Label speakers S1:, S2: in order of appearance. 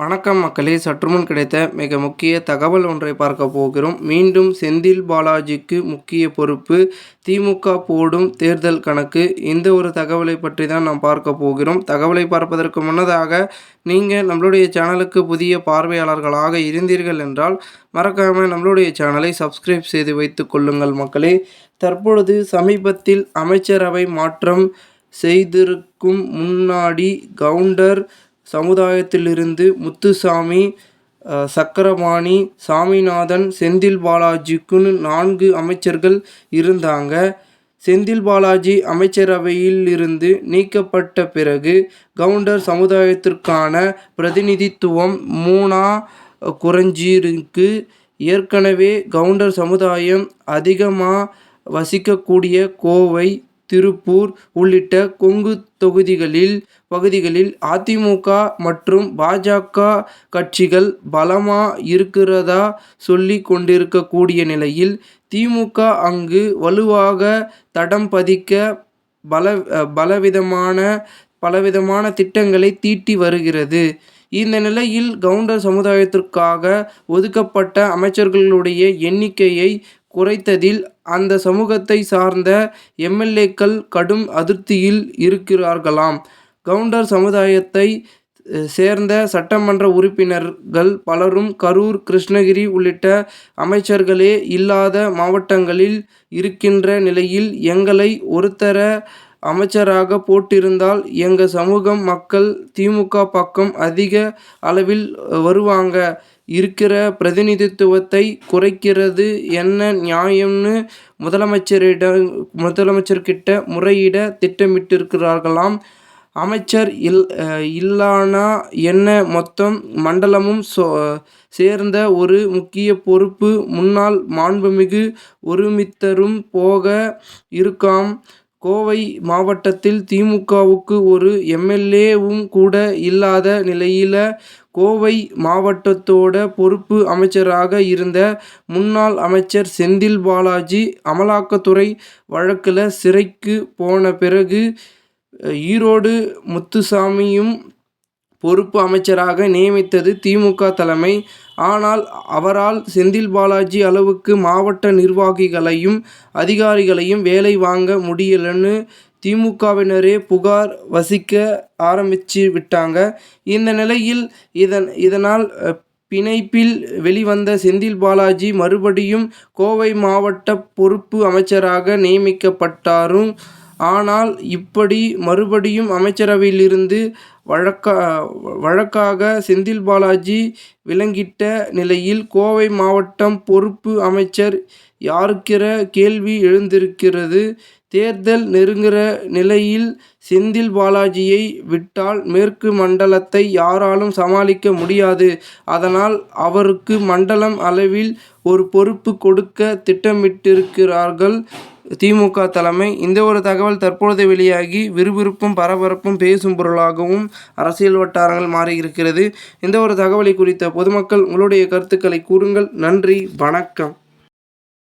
S1: வணக்கம் மக்களே. சற்றுமுன் கிடைத்த மிக முக்கிய தகவல் ஒன்றை பார்க்க போகிறோம். மீண்டும் செந்தில் பாலாஜிக்கு முக்கிய பொறுப்பு. திமுக போடும் தேர்தல் கணக்கு. இந்த ஒரு தகவலை பற்றி தான் நாம் பார்க்க போகிறோம். தகவலை பார்ப்பதற்கு முன்னதாக நீங்கள் நம்மளுடைய சேனலுக்கு புதிய பார்வையாளர்களாக இருந்தீர்கள் என்றால் மறக்காமல் நம்மளுடைய சேனலை சப்ஸ்கிரைப் செய்து வைத்து கொள்ளுங்கள் மக்களே. தற்பொழுது சமீபத்தில் அமைச்சரவை மாற்றம் செய்திருக்கும் முன்னாடி கவுண்டர் சமுதாயத்திலிருந்து முத்துசாமி சக்கரபாணி சாமிநாதன் செந்தில் பாலாஜிக்குன்னு நான்கு அமைச்சர்கள் இருந்தாங்க. செந்தில் பாலாஜி அமைச்சரவையில் இருந்து நீக்கப்பட்ட பிறகு கவுண்டர் சமுதாயத்திற்கான பிரதிநிதித்துவம் மூணா குறைஞ்சிருக்கு. ஏற்கனவே கவுண்டர் சமுதாயம் அதிகமாக வசிக்கக்கூடிய கோவை திருப்பூர் உள்ளிட்ட கொங்கு தொகுதிகளில் பகுதிகளில் அதிமுக மற்றும் பாஜக கட்சிகள் பலமா இருக்கிறதா சொல்லி கொண்டிருக்கக்கூடிய நிலையில் திமுக அங்கு வலுவாக தடம் பதிக்க பல பலவிதமான பலவிதமான திட்டங்களை தீட்டி வருகிறது. இந்த நிலையில் கவுண்டர் சமுதாயத்திற்காக ஒதுக்கப்பட்ட அமைச்சர்களுடைய எண்ணிக்கையை குறைத்ததில் அந்த சமூகத்தை சார்ந்த எம்எல்ஏக்கள் கடும் அதிருப்தியில் இருக்கிறார்களாம். கவுண்டர் சமுதாயத்தை சேர்ந்த சட்டமன்ற உறுப்பினர்கள் பலரும் கரூர் கிருஷ்ணகிரி உள்ளிட்ட அமைச்சர்களே இல்லாத மாவட்டங்களில் இருக்கின்ற நிலையில் எங்களை ஒருத்தர அமைச்சராக போட்டிருந்தால் எங்கள் சமூகம் மக்கள் திமுக பக்கம் அதிக அளவில் வருவாங்க. இருக்கிற பிரதிநிதித்துவத்தை குறைக்கிறது என்ன நியாயம்னு முதலமைச்சரிடம் முதலமைச்சர்கிட்ட முறையிட திட்டமிட்டிருக்கிறார்களாம். அமைச்சர் இல் இல்லானா என்ன மொத்தம் மண்டலமும் சோ சேர்ந்த ஒரு முக்கிய பொறுப்பு முன்னாள் மாண்புமிகு ஒருமித்தரும் போக இருக்காம். கோவை மாவட்டத்தில் திமுகவுக்கு ஒரு எம்எல்ஏவும் கூட இல்லாத நிலையில் கோவை மாவட்டத்தோட பொறுப்பு அமைச்சராக இருந்த முன்னாள் அமைச்சர் செந்தில் பாலாஜி அமலாக்கத்துறை வழக்கில் சிறைக்கு போன பிறகு ஈரோடு முத்துசாமியும் பொறுப்பு அமைச்சராக நியமித்தது திமுக தலைமை. ஆனால் அவரால் செந்தில் பாலாஜி அளவுக்கு மாவட்ட நிர்வாகிகளையும் அதிகாரிகளையும் வேலை வாங்க முடியலன்னு திமுகவினரே புகார் வசிக்க ஆரம்பிச்சு விட்டாங்க. இந்த நிலையில் இதன் இதனால் பிணைப்பில் வெளிவந்த செந்தில் பாலாஜி மறுபடியும் கோவை மாவட்ட பொறுப்பு அமைச்சராக நியமிக்கப்பட்டாரும் ஆனால் இப்படி மறுபடியும் அமைச்சரவையிலிருந்து வழக்கா வழக்காக செந்தில் பாலாஜி விலங்கிட்ட நிலையில் கோவை மாவட்டம் பொறுப்பு அமைச்சர் யாருக்கிற கேள்வி எழுந்திருக்கிறது. தேர்தல் நெருங்குகிற நிலையில் செந்தில் பாலாஜியை விட்டால் மேற்கு மண்டலத்தை யாராலும் சமாளிக்க முடியாது. அதனால் அவருக்கு மண்டலம் அளவில் ஒரு பொறுப்பு கொடுக்க திட்டமிட்டிருக்கிறார்கள். திமுக தலைமை இந்த ஒரு தகவல் தற்பொழுது வெளியாகி விறுவிறுப்பும் பரபரப்பும் பேசும் பொருளாகவும் அரசியல் வட்டாரங்கள் மாறி இருக்கிறது இந்த ஒரு தகவலை குறித்த பொதுமக்கள் உங்களுடைய கருத்துக்களை கூறுங்கள். நன்றி. வணக்கம்.